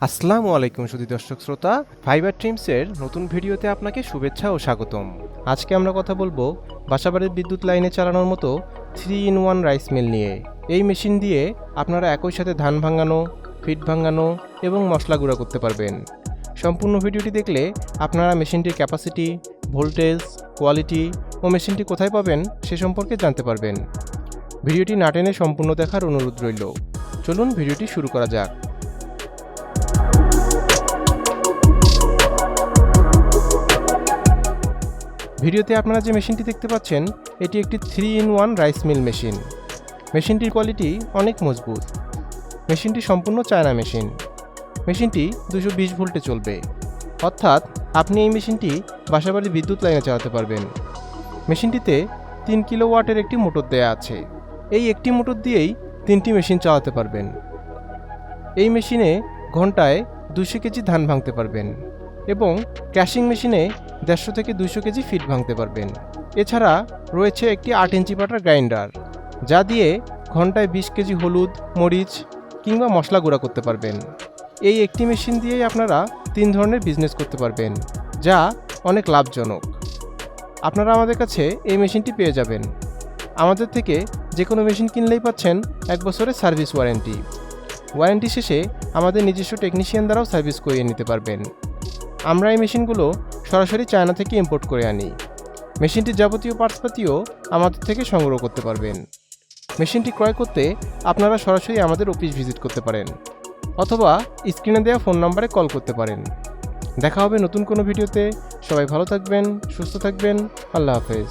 আসসালামু আলাইকুম সুধী দর্শক শ্রোতা। ফাইবার ট্রিমসের নতুন ভিডিওতে আপনাকে শুভেচ্ছা ও স্বাগতম। আজকে আমরা কথা বলব বাসাবাড়ির বিদ্যুৎ লাইনে চালানোর মতো three in one rice mill নিয়ে। এই মেশিন দিয়ে আপনারা একই সাথে ধান ভাঙানো, ফিট ভাঙানো এবং মশলা গুঁড়া করতে পারবেন। সম্পূর্ণ ভিডিওটি দেখলে আপনারা মেশিনটির ক্যাপাসিটি ভোল্টেজ কোয়ালিটি ও মেশিনটি কোথায় পাবেন সে সম্পর্কে জানতে পারবেন। ভিডিওটি না টেনে সম্পূর্ণ দেখার অনুরোধ রইল। চলুন ভিডিওটি শুরু করা যাক। ভিডিওতে আপনারা যে মেশিনটি দেখতে পাচ্ছেন, এটি একটি three in one rice mill machine. মেশিনটির quality অনেক মজবুত। মেশিনটি সম্পূর্ণ চায়না মেশিন। মেশিনটি দুশো বিশ ভোল্টে চলবে। অর্থাৎ আপনি এই মেশিনটি বাসাবাড়ি বিদ্যুৎ লাইনে চালাতে পারবেন। মেশিনটিতে তিন কিলো ওয়াটের একটি মোটর দেয়া আছে। এই একটি মোটর দিয়েই তিনটি মেশিন চালাতে পারবেন। এই মেশিনে ঘন্টায় দুশো কেজি ধান ভাঙতে পারবেন এবং ক্যাশিং মেশিনে দেড়শো থেকে দুইশো কেজি ফিট ভাঙতে পারবেন। এছাড়া রয়েছে একটি আট ইঞ্চি পাটার গ্রাইন্ডার, যা দিয়ে ঘন্টায় বিশ কেজি হলুদ, মরিচ কিংবা মশলা গুঁড়া করতে পারবেন। এই একটি মেশিন দিয়েই আপনারা তিন ধরনের বিজনেস করতে পারবেন, যা অনেক লাভজনক। আপনারা আমাদের কাছে এই মেশিনটি পেয়ে যাবেন। আমাদের থেকে যে কোনো মেশিন কিনলেই পাচ্ছেন এক বছরের সার্ভিস ওয়ারেন্টি। ওয়ারেন্টি শেষে আমাদের নিজস্ব টেকনিশিয়ান দ্বারাও সার্ভিস করিয়ে নিতে পারবেন। আমরা এই মেশিনগুলো সরাসরি চায়না থেকে ইম্পোর্ট করে আনি। মেশিনটির যাবতীয় পার্টসপাতিও আমাদের থেকে সংগ্রহ করতে পারবেন। মেশিনটি ক্রয় করতে আপনারা সরাসরি আমাদের অফিস ভিজিট করতে পারেন, অথবা স্ক্রিনে দেওয়া ফোন নম্বরে কল করতে পারেন। দেখা হবে নতুন কোনো ভিডিওতে সবাই ভালো থাকবেন, সুস্থ থাকবেন। আল্লাহ হাফেজ।